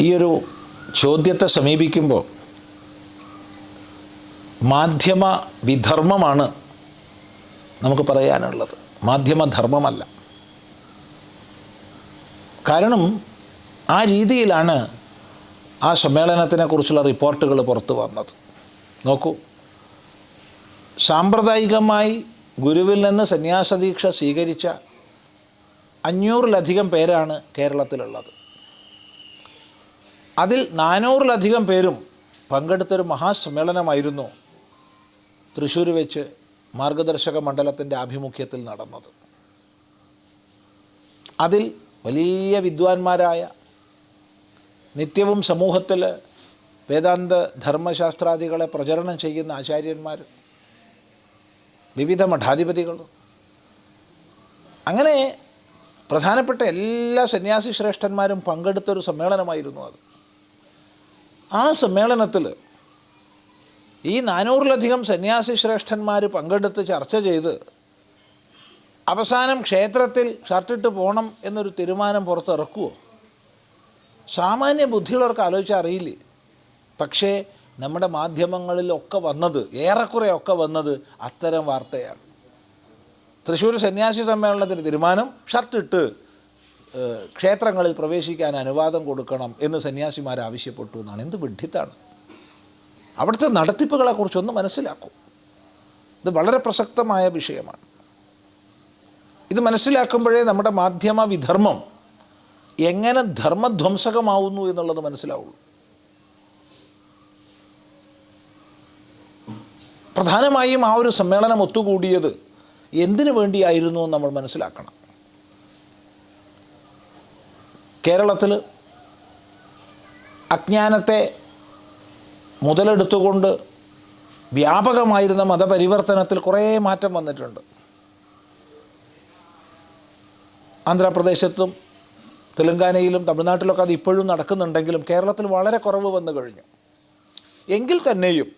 ഈ ഒരു ചോദ്യത്തെ സമീപിക്കുമ്പോൾ മാധ്യമ വിധർമ്മമാണ് നമുക്ക് പറയാനുള്ളത്. മാധ്യമധർമ്മമല്ല കാരണം ആ രീതിയിലാണ് ആ സമ്മേളനത്തിനെക്കുറിച്ചുള്ള റിപ്പോർട്ടുകൾ പുറത്തു വന്നത്. നോക്കൂ. സാമ്പ്രദായികമായി ഗുരുവിൽ നിന്ന് സന്യാസദീക്ഷ സ്വീകരിച്ച അഞ്ഞൂറിലധികം പേരാണ് കേരളത്തിലുള്ളത്. അതിൽ നാനൂറിലധികം പേരും പങ്കെടുത്തൊരു മഹാസമ്മേളനമായിരുന്നു തൃശ്ശൂർ വെച്ച് മാർഗദർശക മണ്ഡലത്തിന്റെ ആഭിമുഖ്യത്തിൽ നടന്നത്. അതിൽ വലിയ വിദ്വാൻമാരായ നിത്യവും സമൂഹത്തിൽ വേദാന്ത ധർമ്മശാസ്ത്രാദികളെ പ്രചരണം ചെയ്യുന്ന ആചാര്യന്മാർ വിവിധ മഠാധിപതികൾ അങ്ങനെ പ്രധാനപ്പെട്ട എല്ലാ സന്യാസി ശ്രേഷ്ഠന്മാരും പങ്കെടുത്തൊരു സമ്മേളനമായിരുന്നു അത്. ആ സമ്മേളനത്തിൽ ഈ നാനൂറിലധികം സന്യാസി ശ്രേഷ്ഠന്മാർ പങ്കെടുത്ത് ചർച്ച ചെയ്ത് അവസാനം ക്ഷേത്രത്തിൽ ഷർട്ടിട്ട് പോകണം എന്നൊരു തീരുമാനം പുറത്തിറക്കുമോ സാമാന്യ ബുദ്ധിയുള്ളവർക്ക് ആലോചിച്ചാൽ അറിയില്ലേ? പക്ഷേ നമ്മുടെ മാധ്യമങ്ങളിലൊക്കെ വന്നത് ഏറെക്കുറെയൊക്കെ വന്നത് അത്തരം വാർത്തയാണ്. തൃശ്ശൂർ സന്യാസി സമ്മേളനത്തിന്റെ തീരുമാനം ഷർട്ടിട്ട് ക്ഷേത്രങ്ങളിൽ പ്രവേശിക്കാൻ അനുവാദം കൊടുക്കണം എന്ന് സന്യാസിമാർ ആവശ്യപ്പെട്ടു എന്നാണ്. എന്ത് വിഡ്ഢിത്താണ്. അവിടുത്തെ നടത്തിപ്പുകളെക്കുറിച്ചൊന്ന് മനസ്സിലാക്കൂ. ഇത് വളരെ പ്രസക്തമായ വിഷയമാണ്. ഇത് മനസ്സിലാക്കുമ്പോഴേ നമ്മുടെ മാധ്യമ വിധർമ്മം എങ്ങനെ ധർമ്മധ്വംസകമാവുന്നു എന്നുള്ളത് മനസ്സിലാവുള്ളൂ. പ്രധാനമായും ആ ഒരു സമ്മേളനം ഒത്തുകൂടിയത് എന്തിനു വേണ്ടിയായിരുന്നു നമ്മൾ മനസ്സിലാക്കണം. കേരളത്തിൽ അജ്ഞാനത്തെ മുതലെടുത്തുകൊണ്ട് വ്യാപകമായിരുന്ന മതപരിവർത്തനത്തിൽ കുറേ മാറ്റം വന്നിട്ടുണ്ട്. ആന്ധ്രാപ്രദേശത്തും തെലങ്കാനയിലും തമിഴ്നാട്ടിലൊക്കെ അത് ഇപ്പോഴും നടക്കുന്നുണ്ടെങ്കിലും കേരളത്തിൽ വളരെ കുറവ് വന്നു കഴിഞ്ഞു. എങ്കിൽ തന്നെയും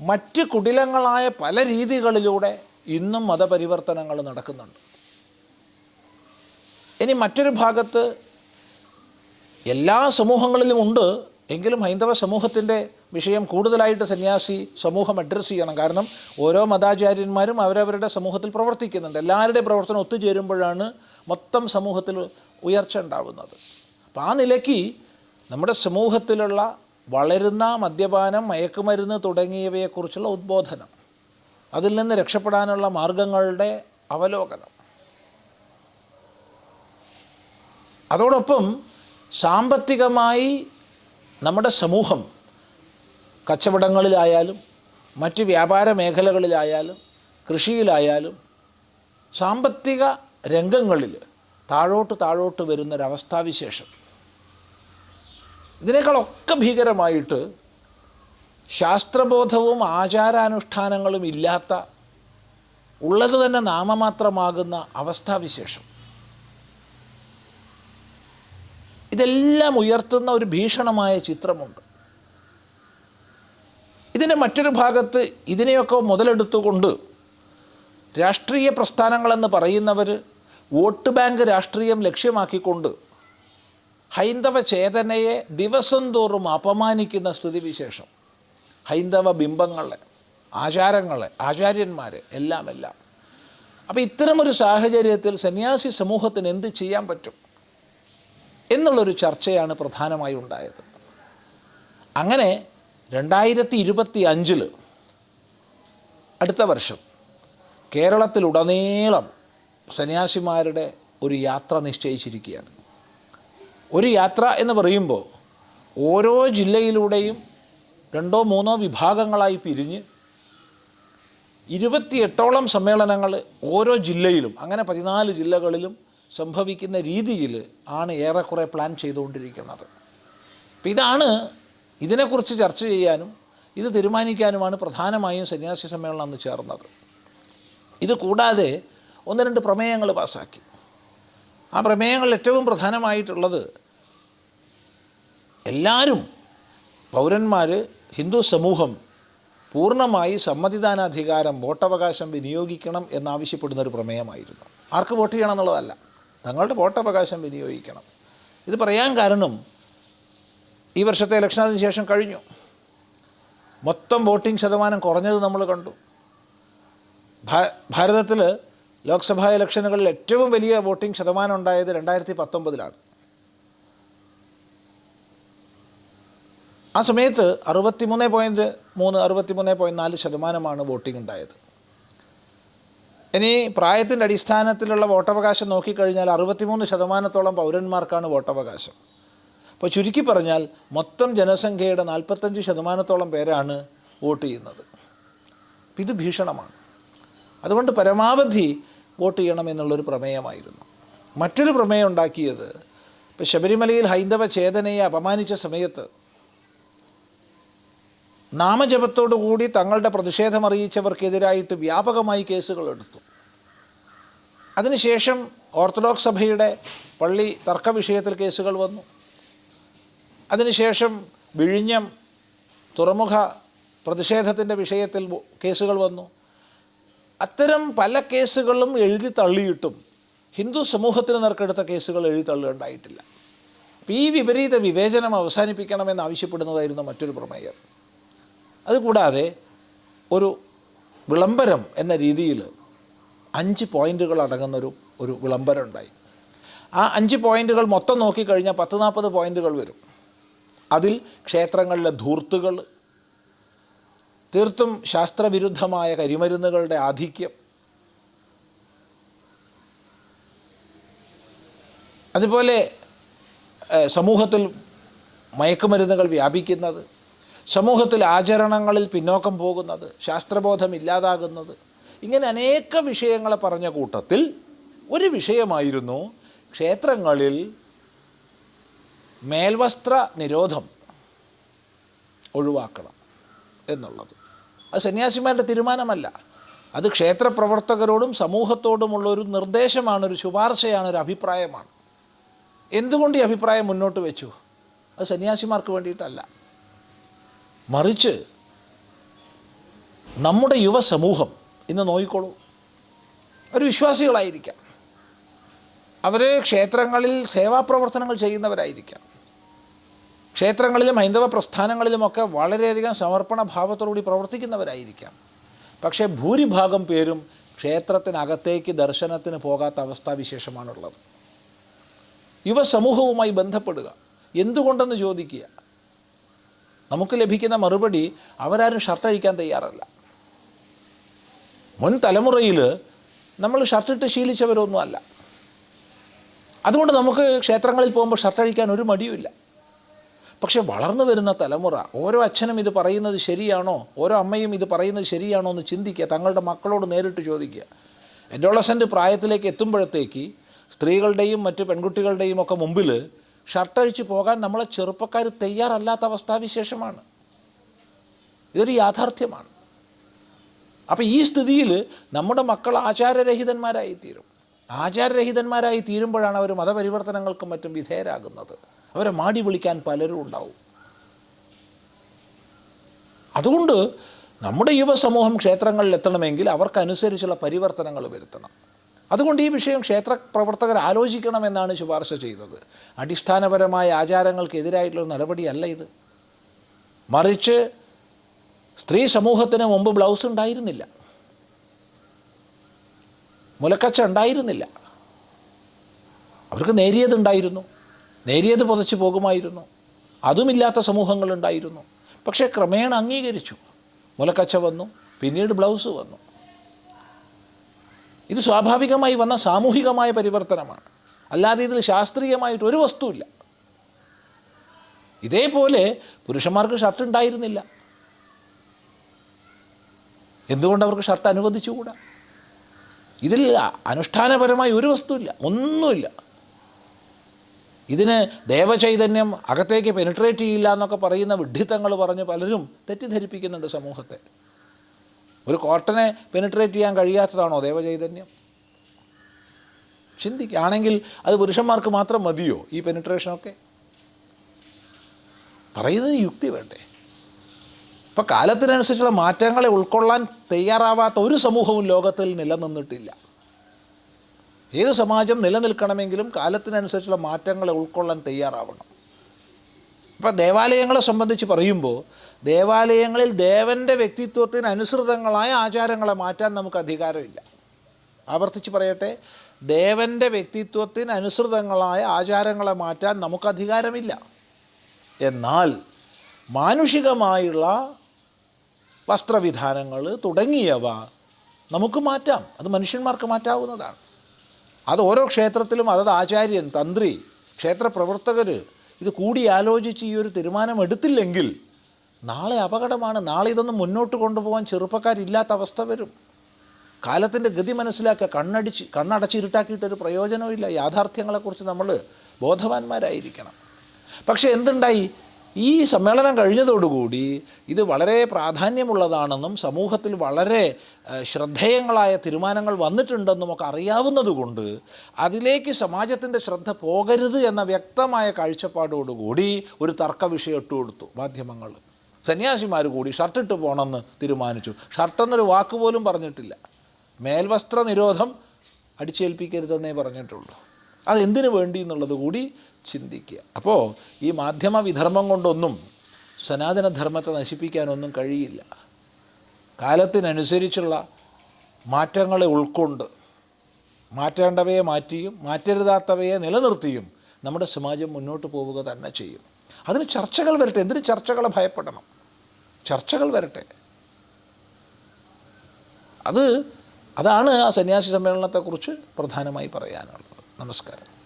മറ്റ് കുടിലങ്ങളായ പല രീതികളിലൂടെ ഇന്നും മതപരിവർത്തനങ്ങൾ നടക്കുന്നുണ്ട്. ഇനി മറ്റൊരു ഭാഗത്ത് എല്ലാ സമൂഹങ്ങളിലും ഉണ്ട്. എങ്കിലും ഹൈന്ദവ സമൂഹത്തിന്റെ വിഷയം കൂടുതലായിട്ട് സന്യാസി സമൂഹം അഡ്രസ്സ് ചെയ്യണം. കാരണം ഓരോ മതാചാര്യന്മാരും അവരവരുടെ സമൂഹത്തിൽ പ്രവർത്തിക്കുന്നുണ്ട്. എല്ലാവരുടെയും പ്രവർത്തനം ഒത്തുചേരുമ്പോഴാണ് മൊത്തം സമൂഹത്തിൽ ഉയർച്ച ഉണ്ടാകുന്നത് അപ്പോൾ ആ നിലയ്ക്ക് നമ്മുടെ സമൂഹത്തിലുള്ള വളരുന്ന മദ്യപാനം മയക്കുമരുന്ന് തുടങ്ങിയവയെക്കുറിച്ചുള്ള ഉദ്ബോധനം അതിൽ നിന്ന് രക്ഷപ്പെടാനുള്ള മാർഗങ്ങളുടെ അവലോകനം. അതോടൊപ്പം സാമ്പത്തികമായി നമ്മുടെ സമൂഹം കച്ചവടങ്ങളിലായാലും മറ്റ് വ്യാപാര മേഖലകളിലായാലും കൃഷിയിലായാലും സാമ്പത്തിക രംഗങ്ങളിൽ താഴോട്ട് താഴോട്ട് വരുന്നൊരവസ്ഥാവിശേഷം. ഇതിനേക്കാളൊക്കെ ഭീകരമായിട്ട് ശാസ്ത്രബോധവും ആചാരാനുഷ്ഠാനങ്ങളും ഇല്ലാത്ത ഉള്ളത് തന്നെ നാമമാത്രമാകുന്ന അവസ്ഥാവിശേഷം. ഇതെല്ലാം ഉയർത്തുന്ന ഒരു ഭീഷണമായ ചിത്രമുണ്ട്. ഇതിന്റെ മറ്റൊരു ഭാഗത്ത് ഇതിനെയൊക്കെ മുതലെടുത്തുകൊണ്ട് രാഷ്ട്രീയ പ്രസ്ഥാനങ്ങളെന്ന് പറയുന്നവർ വോട്ട് ബാങ്ക് രാഷ്ട്രീയം ലക്ഷ്യമാക്കിക്കൊണ്ട് ഹൈന്ദവ ചേതനയെ ദിവസം തോറും അപമാനിക്കുന്ന സ്ഥിതിവിശേഷം. ഹൈന്ദവ ബിംബങ്ങളെ ആചാരങ്ങളെ ആചാര്യന്മാരെ എല്ലാം എല്ലാം അപ്പോൾ ഇത്തരമൊരു സാഹചര്യത്തിൽ സന്യാസി സമൂഹത്തിന് എന്ത് ചെയ്യാൻ പറ്റും? എന്നുള്ളൊരു ചർച്ചയാണ് പ്രധാനമായി ഉണ്ടായത്. അങ്ങനെ രണ്ടായിരത്തി ഇരുപത്തി അഞ്ചിൽ അടുത്ത വർഷം കേരളത്തിലുടനീളം സന്യാസിമാരുടെ ഒരു യാത്ര നിശ്ചയിച്ചിരിക്കുകയാണ്. ഒരു യാത്ര എന്ന് പറയുമ്പോൾ ഓരോ ജില്ലയിലൂടെയും രണ്ടോ മൂന്നോ വിഭാഗങ്ങളായി പിരിഞ്ഞ് ഇരുപത്തിയെട്ടോളം സമ്മേളനങ്ങൾ ഓരോ ജില്ലയിലും അങ്ങനെ പതിനാല് ജില്ലകളിലും സംഭവിക്കുന്ന രീതിയിൽ ആണ് ഏറെക്കുറെ പ്ലാൻ ചെയ്തുകൊണ്ടിരിക്കുന്നത്. അപ്പം ഇതാണ് ഇതിനെക്കുറിച്ച് ചർച്ച ചെയ്യാനും ഇത് തീരുമാനിക്കാനുമാണ് പ്രധാനമായും സന്യാസി സമ്മേളനം അന്ന് ചേർന്നത്. ഇത് കൂടാതെ ഒന്ന് രണ്ട് പ്രമേയങ്ങൾ പാസ്സാക്കി ആ പ്രമേയങ്ങളിൽ ഏറ്റവും പ്രധാനമായിട്ടുള്ളത് എല്ലാവരും പൗരന്മാർ ഹിന്ദു സമൂഹം പൂർണമായി സമ്മതിദാനാധികാരം വോട്ടവകാശം വിനിയോഗിക്കണം എന്നാവശ്യപ്പെടുന്ന ഒരു പ്രമേയമായിരുന്നു. ആർക്ക് വോട്ട് ചെയ്യണം എന്നുള്ളതല്ല. തങ്ങളുടെ വോട്ടവകാശം വിനിയോഗിക്കണം. ഇത് പറയാൻ കാരണം ഈ വർഷത്തെ ഇലക്ഷൻ അതിന് ശേഷം കഴിഞ്ഞു. മൊത്തം വോട്ടിംഗ് ശതമാനം കുറഞ്ഞത് നമ്മൾ കണ്ടു. ഭാരതത്തിൽ ലോക്സഭാ ഇലക്ഷനുകളിൽ ഏറ്റവും വലിയ വോട്ടിംഗ് ശതമാനം ഉണ്ടായത് രണ്ടായിരത്തി പത്തൊമ്പതിലാണ് ആ സമയത്ത് അറുപത്തിമൂന്ന് പോയിന്റ് മൂന്ന് അറുപത്തിമൂന്ന് പോയിന്റ് നാല് ശതമാനമാണ് വോട്ടിംഗ് ഉണ്ടായത്. ഇനി പ്രായത്തിന്റെ അടിസ്ഥാനത്തിലുള്ള വോട്ടവകാശം നോക്കിക്കഴിഞ്ഞാൽ അറുപത്തിമൂന്ന് ശതമാനത്തോളം പൗരന്മാർക്കാണ് വോട്ടവകാശം. അപ്പോൾ ചുരുക്കി പറഞ്ഞാൽ മൊത്തം ജനസംഖ്യയുടെ നാൽപ്പത്തഞ്ച് ശതമാനത്തോളം പേരാണ് വോട്ട് ചെയ്യുന്നത്. ഇത് ഭീഷണമാണ്. അതുകൊണ്ട് പരമാവധി വോട്ട് ചെയ്യണം എന്നുള്ളൊരു പ്രമേയമായിരുന്നു. മറ്റൊരു പ്രമേയം ഉണ്ടാക്കിയത് ഇപ്പോൾ ശബരിമലയിൽ ഹൈന്ദവ ചേതനയെ അപമാനിച്ച സമയത്ത് നാമജപത്തോടു കൂടി തങ്ങളുടെ പ്രതിഷേധം അറിയിച്ചവർക്കെതിരായിട്ട് വ്യാപകമായി കേസുകൾ എടുത്തു. അതിനുശേഷം ഓർത്തഡോക്സ് സഭയുടെ പള്ളി തർക്ക വിഷയത്തിൽ കേസുകൾ വന്നു. അതിനുശേഷം വിഴിഞ്ഞം തുറമുഖ പ്രതിഷേധത്തിന്റെ വിഷയത്തിൽ കേസുകൾ വന്നു. അത്തരം പല കേസുകളും എഴുതി തള്ളിയിട്ടും ഹിന്ദു സമൂഹത്തിന് നേർക്കെടുത്ത കേസുകൾ എഴുതി തള്ളുകയുണ്ടായിട്ടില്ല അപ്പോൾ ഈ വിപരീത വിവേചനം അവസാനിപ്പിക്കണമെന്ന് ആവശ്യപ്പെടുന്നതായിരുന്നു മറ്റൊരു പ്രമേയം. അതുകൂടാതെ ഒരു വിളംബരം എന്ന രീതിയിൽ അഞ്ച് പോയിന്റുകൾ അടങ്ങുന്നൊരു ഒരു വിളംബരം ഉണ്ടായി ആ അഞ്ച് പോയിന്റുകൾ മൊത്തം നോക്കിക്കഴിഞ്ഞാൽ പത്ത് നാൽപ്പത് പോയിന്റുകൾ വരും. അതിൽ ക്ഷേത്രങ്ങളിലെ ധൂർത്തുകൾ തീർത്തും ശാസ്ത്രവിരുദ്ധമായ കരിമരുന്നുകളുടെ ആധിക്യം അതുപോലെ സമൂഹത്തിൽ മയക്കുമരുന്നുകൾ വ്യാപിക്കുന്നത് സമൂഹത്തിൽ ആചരണങ്ങളിൽ പിന്നോക്കം പോകുന്നത് ശാസ്ത്രബോധം ഇല്ലാതാകുന്നത് ഇങ്ങനെ അനേക വിഷയങ്ങളെ പറഞ്ഞ കൂട്ടത്തിൽ ഒരു വിഷയമായിരുന്നു ക്ഷേത്രങ്ങളിൽ മേൽവസ്ത്ര നിരോധം ഒഴിവാക്കണം എന്നുള്ളത്. അത് സന്യാസിമാരുടെ തീരുമാനമല്ല. അത് ക്ഷേത്രപ്രവർത്തകരോടും സമൂഹത്തോടുമുള്ള ഒരു നിർദ്ദേശമാണ് ഒരു ശുപാർശയാണ് ഒരു അഭിപ്രായമാണ്. എന്തുകൊണ്ട് ഈ അഭിപ്രായം മുന്നോട്ട് വെച്ചു? അത് സന്യാസിമാർക്ക് വേണ്ടിയിട്ടല്ല. മറിച്ച് നമ്മുടെ യുവസമൂഹം ഇന്ന് നോക്കിക്കോളൂ അവർ വിശ്വാസികളായിരിക്കാം. അവർ ക്ഷേത്രങ്ങളിൽ സേവാപ്രവർത്തനങ്ങൾ ചെയ്യുന്നവരായിരിക്കാം. ക്ഷേത്രങ്ങളിലും ഹൈന്ദവ പ്രസ്ഥാനങ്ങളിലുമൊക്കെ വളരെയധികം സമർപ്പണ ഭാവത്തോടുകൂടി പ്രവർത്തിക്കുന്നവരായിരിക്കാം. പക്ഷേ ഭൂരിഭാഗം പേരും ക്ഷേത്രത്തിനകത്തേക്ക് ദർശനത്തിന് പോകാത്ത അവസ്ഥാവിശേഷമാണുള്ളത്. യുവസമൂഹവുമായി ബന്ധപ്പെടുക. എന്തുകൊണ്ടെന്ന് ചോദിക്കുക? നമുക്ക് ലഭിക്കുന്ന മറുപടി അവരാരും ഷർട്ട് അഴിക്കാൻ തയ്യാറല്ല. മുൻ തലമുറയിൽ നമ്മൾ ഷർട്ടിട്ട് ശീലിച്ചവരൊന്നുമല്ല അതുകൊണ്ട് നമുക്ക് ക്ഷേത്രങ്ങളിൽ പോകുമ്പോൾ ഷർട്ട് അഴിക്കാൻ ഒരു മടിയുമില്ല പക്ഷേ വളർന്നു വരുന്ന തലമുറ ഓരോ അച്ഛനും ഇത് പറയുന്നത് ശരിയാണോ? ഓരോ അമ്മയും ഇത് പറയുന്നത് ശരിയാണോ എന്ന് ചിന്തിക്കുക തങ്ങളുടെ മക്കളോട് നേരിട്ട് ചോദിക്കുക. അഡോളസന്റ് പ്രായത്തിലേക്ക് എത്തുമ്പോഴത്തേക്ക് സ്ത്രീകളുടെയും മറ്റ് പെൺകുട്ടികളുടെയും ഒക്കെ മുമ്പിൽ ഷർട്ടഴിച്ച് പോകാൻ നമ്മളെ ചെറുപ്പക്കാർ തയ്യാറല്ലാത്ത അവസ്ഥാവിശേഷമാണ്. ഇതൊരു യാഥാർത്ഥ്യമാണ്. അപ്പോൾ ഈ സ്ഥിതിയിൽ നമ്മുടെ മക്കൾ ആചാരരഹിതന്മാരായി തീരും ആചാരരഹിതന്മാരായി തീരുമ്പോഴാണ് അവർ മതപരിവർത്തനങ്ങൾക്കും മറ്റും വിധേയരാകുന്നത്. അവരെ മാടി വിളിക്കാൻ പലരും ഉണ്ടാവും. അതുകൊണ്ട് നമ്മുടെ യുവസമൂഹം ക്ഷേത്രങ്ങളിൽ എത്തണമെങ്കിൽ അവർക്കനുസരിച്ചുള്ള പരിവർത്തനങ്ങൾ വരുത്തണം. അതുകൊണ്ട് ഈ വിഷയം ക്ഷേത്ര പ്രവർത്തകർ ആലോചിക്കണമെന്നാണ് ശുപാർശ ചെയ്തത്. അടിസ്ഥാനപരമായ ആചാരങ്ങൾക്കെതിരായിട്ടുള്ള നടപടിയല്ല ഇത്. മറിച്ച് സ്ത്രീ സമൂഹത്തിന് മുമ്പ് ബ്ലൗസ് ഉണ്ടായിരുന്നില്ല. മുലക്കച്ച ഉണ്ടായിരുന്നില്ല. അവർക്ക് നേരിയതുണ്ടായിരുന്നു നേരിയത് പുതച്ചു പോകുമായിരുന്നു. അതുമില്ലാത്ത സമൂഹങ്ങളുണ്ടായിരുന്നു പക്ഷേ ക്രമേണ അംഗീകരിച്ചു. മുലക്കച്ച വന്നു. പിന്നീട് ബ്ലൗസ് വന്നു. ഇത് സ്വാഭാവികമായി വന്ന സാമൂഹികമായ പരിവർത്തനമാണ്. അല്ലാതെ ഇതിൽ ശാസ്ത്രീയമായിട്ട് ഒരു വസ്തുവില്ല. ഇതേപോലെ പുരുഷന്മാർക്ക് ഷർട്ട് ഉണ്ടായിരുന്നില്ല. എന്തുകൊണ്ട് അവർക്ക് ഷർട്ട് അനുവദിച്ചുകൂടാ? ഇതിൽ അനുഷ്ഠാനപരമായി ഒരു വസ്തുവില്ല ഒന്നുമില്ല. ഇതിന് ദേവചൈതന്യം അകത്തേക്ക് പെനിട്രേറ്റ് ചെയ്യില്ല എന്നൊക്കെ പറയുന്ന വിഡ്ഢിത്തങ്ങൾ പറഞ്ഞ് പലരും തെറ്റിദ്ധരിപ്പിക്കുന്നുണ്ട് സമൂഹത്തെ. ഒരു കോട്ടനെ പെനിട്രേറ്റ് ചെയ്യാൻ കഴിയാത്തതാണോ ദേവചൈതന്യം? ചിന്തിക്കുകയാണെങ്കിൽ അത് പുരുഷന്മാർക്ക് മാത്രം മതിയോ ഈ പെനിട്രേഷനൊക്കെ പറയുന്നതിന് യുക്തി വേണ്ടേ? ഇപ്പം കാലത്തിനനുസരിച്ചുള്ള മാറ്റങ്ങളെ ഉൾക്കൊള്ളാൻ തയ്യാറാവാത്ത ഒരു സമൂഹവും ലോകത്തിൽ നിലനിന്നിട്ടില്ല. ഏത് സമാജം നിലനിൽക്കണമെങ്കിലും കാലത്തിനനുസരിച്ചുള്ള മാറ്റങ്ങളെ ഉൾക്കൊള്ളാൻ തയ്യാറാവണം. അപ്പോൾ ദേവാലയങ്ങളെ സംബന്ധിച്ച് പറയുമ്പോൾ ദേവാലയങ്ങളിൽ ദേവന്റെ വ്യക്തിത്വത്തിന് അനുസൃതങ്ങളായ ആചാരങ്ങളെ മാറ്റാൻ നമുക്ക് അധികാരമില്ല. ആവർത്തിച്ച് പറയട്ടെ ദേവന്റെ വ്യക്തിത്വത്തിന് അനുസൃതങ്ങളായ ആചാരങ്ങളെ മാറ്റാൻ നമുക്ക് അധികാരമില്ല. എന്നാൽ മാനുഷികമായുള്ള വസ്ത്രവിധാനങ്ങൾ തുടങ്ങിയവ നമുക്ക് മാറ്റാം. അത് മനുഷ്യന്മാർക്ക് മാറ്റാവുന്നതാണ്. അത് ഓരോ ക്ഷേത്രത്തിലും അതത് ആചാര്യൻ തന്ത്രി ക്ഷേത്ര പ്രവർത്തകർ ഇത് കൂടി ആലോചിച്ച് ഈ ഒരു തീരുമാനം എടുത്തില്ലെങ്കിൽ നാളെ അപകടമാണ്. നാളെ ഇതൊന്നും മുന്നോട്ട് കൊണ്ടുപോകാൻ ചെറുപ്പക്കാരില്ലാത്ത അവസ്ഥ വരും. കാലത്തിന്റെ ഗതി മനസ്സിലാക്കുക. കണ്ണടിച്ച് കണ്ണടച്ച് ഇരുട്ടാക്കിയിട്ടൊരു ഇല്ല. യാഥാർത്ഥ്യങ്ങളെക്കുറിച്ച് നമ്മൾ ബോധവാന്മാരായിരിക്കണം. പക്ഷേ എന്തുണ്ടായി? ഈ സമ്മേളനം കഴിഞ്ഞതോടുകൂടി ഇത് വളരെ പ്രാധാന്യമുള്ളതാണെന്നും സമൂഹത്തിൽ വളരെ ശ്രദ്ധേയങ്ങളായ തീരുമാനങ്ങൾ വന്നിട്ടുണ്ടെന്നും ഒക്കെ അറിയാവുന്നതുകൊണ്ട് അതിലേക്ക് സമാജത്തിന്റെ ശ്രദ്ധ പോകരുത് എന്ന വ്യക്തമായ കാഴ്ചപ്പാടോടുകൂടി ഒരു തർക്ക വിഷയം ഇട്ട് കൊടുത്തു മാധ്യമങ്ങൾ. സന്യാസിമാർ കൂടി ഷർട്ടിട്ട് പോകണമെന്ന് തീരുമാനിച്ചു. ഷർട്ടെന്നൊരു വാക്ക് പോലും പറഞ്ഞിട്ടില്ല. മേൽവസ്ത്ര നിരോധം അടിച്ചേൽപ്പിക്കരുതെന്നേ പറഞ്ഞിട്ടുള്ളൂ. അതെന്തിനു വേണ്ടി എന്നുള്ളത് കൂടി ചിന്തിക്കുക. അപ്പോൾ ഈ മാധ്യമ വിധർമ്മം കൊണ്ടൊന്നും സനാതനധർമ്മത്തെ നശിപ്പിക്കാനൊന്നും കഴിയില്ല. കാലത്തിനനുസരിച്ചുള്ള മാറ്റങ്ങളെ ഉൾക്കൊണ്ട് മാറ്റേണ്ടവയെ മാറ്റിയും മാറ്റരുതാത്തവയെ നിലനിർത്തിയും നമ്മുടെ സമാജം മുന്നോട്ട് പോവുക തന്നെ ചെയ്യും. അതിന് ചർച്ചകൾ വരട്ടെ. എന്തിന് ചർച്ചകളെ ഭയപ്പെടണം? ചർച്ചകൾ വരട്ടെ. അത് അതാണ് ആ സന്യാസി സമ്മേളനത്തെക്കുറിച്ച് പ്രധാനമായി പറയാനുള്ളത്. നമസ്കാരം